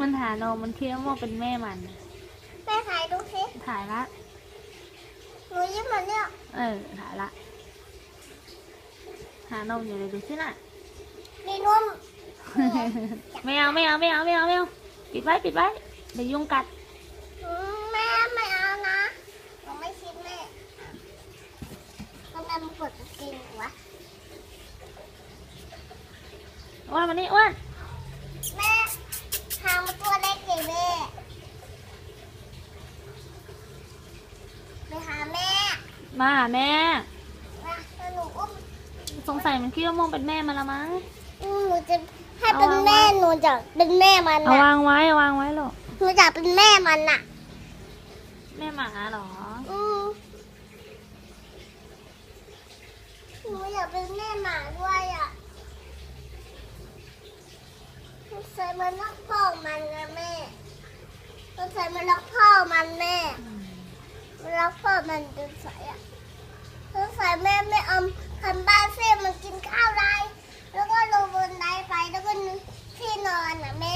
มันหานมมันคิดว่าโมเป็นแม่มัน แม่ถ่ายดูสิถ่ายละ หนูยิ้มเหมือนเนี่ยเออ ถ่ายละ หานมอยู่เลยดูสิน่ะ มีนมไม่เอาไม่เอาไม่เอาไม่เอาไม่เอาปิดไว้ปิดไว้เดี๋ยวยุงกัดอืมแม่ไม่เอานะหนูไม่คิดแม่ทำไมมันปวดจริงวะอ้วนมานี่อ้วนแม่หางมันตัวเล็กสิแม่ไปหาแม่ มาหาแม่นะแล้วหนูอุ้มสงสัยมันคิดว่าโมเป็นแม่มันละมั้งอืมหนูจะให้เป็นแม่หนูจะเป็นแม่มันเอาน่ะวางไว้เอาวางไว้หรอกหนูจะเป็นแม่มันน่ะ แม่หมาเหรอ อืมหนูอยากเป็นแม่หมาด้วยอะสงสัยมันรักพ่อมันนะแม่สงสัยมันรักพ่อมันแม่มันรักพ่อมั นจนใส่อะ